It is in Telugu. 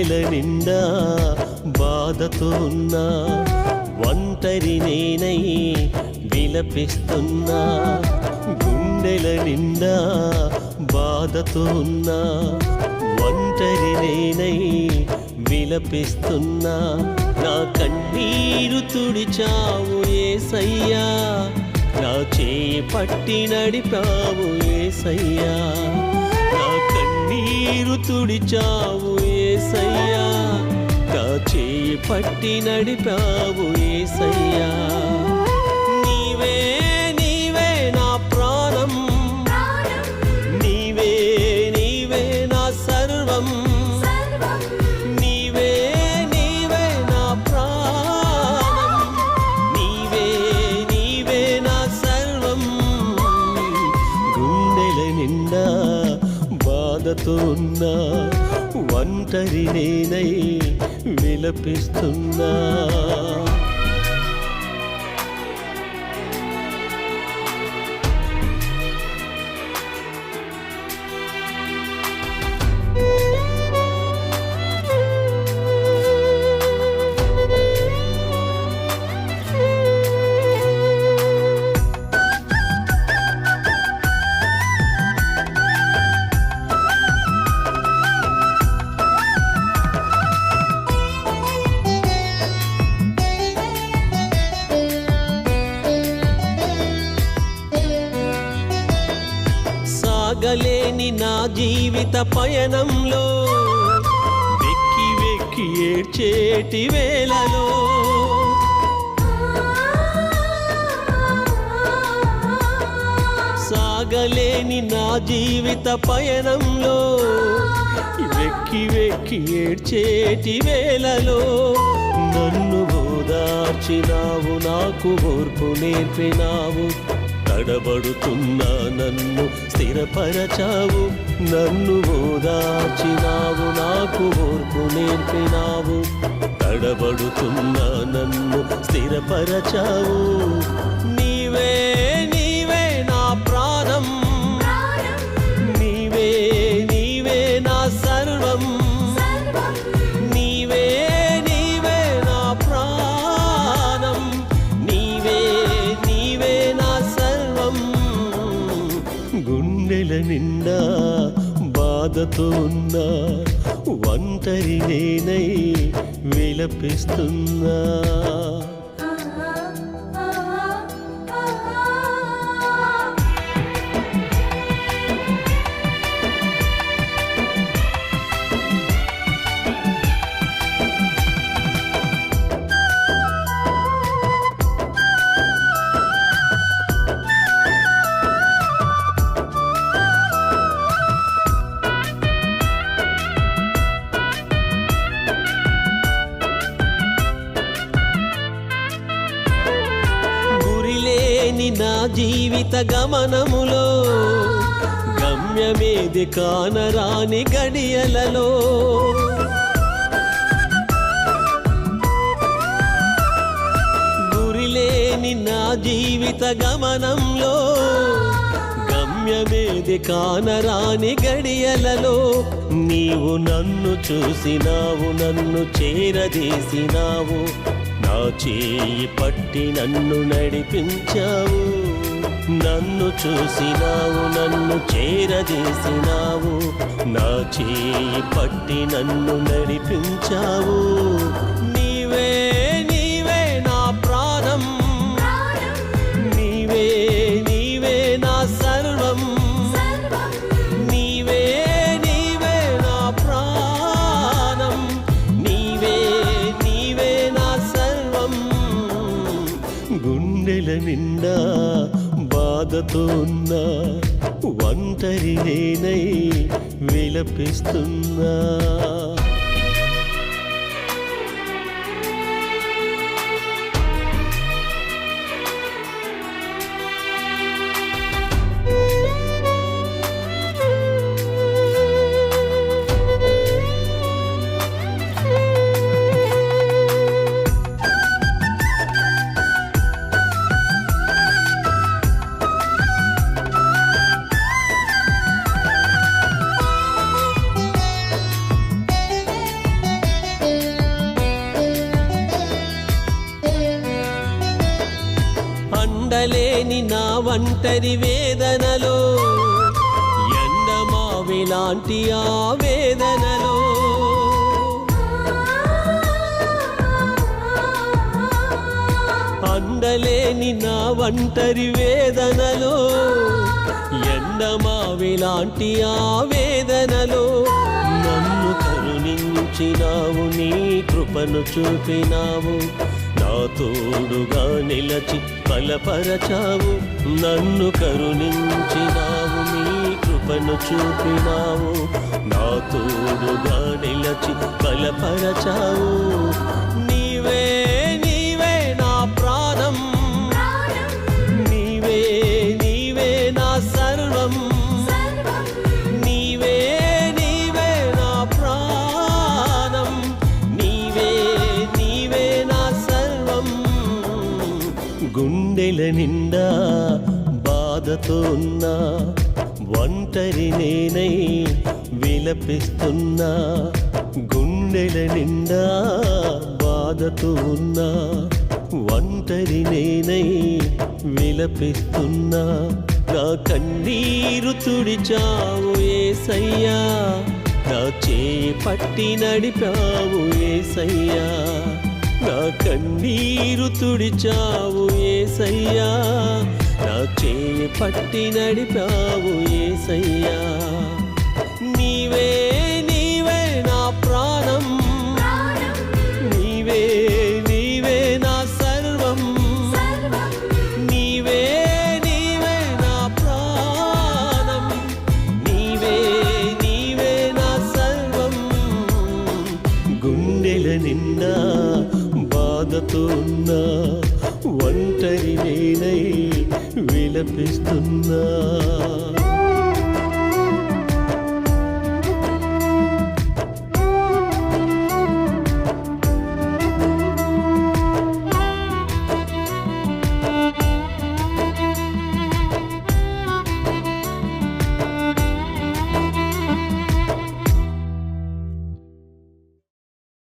గుండెల నిండా బాధతో ఉన్నా ఒంటరి నేనై విలపిస్తున్నా గుండెల నిండా బాధతో ఉన్నా ఒంటరి నేనై విలపిస్తున్నా. నా కన్నీరు తుడిచావు ఏసయ్యా నా చేయి పట్టి నడిపావు ఏసయ్యా. కన్నీరు తుడిచావు ఏసయ్యా. నా చేయి పట్టి నడిపావు ఏసయ్యా. ఉన్నా ఒంటరి నేనై విలపిస్తున్నా. నా జీవిత పయనంలో వెక్కి వెక్కి ఏడ్చేటి వేళలో. సాగలేని నా జీవిత పయనంలో వెక్కి వెక్కి ఏడ్చేటి వేళలో. నన్ను ఓదార్చినావు నాకు ఓర్పు నేర్పినావు. తడబడుతున్నా నన్ను స్థిరపరచావు నన్ను ఓదార్చినావు నాకు ఓర్పు నేర్పినావు. తడబడుతున్నా నన్ను స్థిరపరచావు నీవే బాధతో ఉన్నా ఒంటరి నేనై విలపిస్తున్నా. జీవిత గమనములో గమ్యమేది కానరాని గడియలలో. గురిలేని నా జీవిత గమనంలో గమ్యమేది కానరాని గడియలలో నీవు నన్ను చూసినావు నన్ను చేరదీసినావు నా చేయి పట్టి నన్ను నడిపించావు. నన్ను చూసినావు నన్ను చేరదీసినావు నా చేయి పట్టి నన్ను నడిపించావు. నీవే నీవే నా ప్రాణం. నీవే నీవే నా సర్వం. బాధతోన్నా ఒంటరి నేనై విలపిస్తున్నా. లేని నా ఒంటరి వేదనలో ఎండమావిలాంటి ఆ వేదనలో. అండలేని నా ఒంటరి వేదనలో ఎండమావిలాంటి ఆ వేదనలో. నన్ను కరుణించినావు నీ కృపను చూపినావు నా తోడుగా నిలచి బలపరచావు. నన్ను కరుణించినావు నీ కృపను చూపినావు. నా తోడుగా నిలచి బలపరచావు. గుండెల నిండా బాధతో ఉన్నా ఒంటరి నేనై విలపిస్తున్నా గుండెల నిండా బాధతో ఉన్నా ఒంటరి నేనై విలపిస్తున్నా. నా కన్నీరు తుడిచావు ఏసయ్యా నా చేయి పట్టి నడిపావు ఏసయ్యా. నా కన్నీరు తుడిచావు ఏసయ్యా. నా చేయి పట్టి నడిపావు ఏసయ్యా. నీవే బాధతోన్నా ఒంటరి నేనై విలపిస్తున్నా.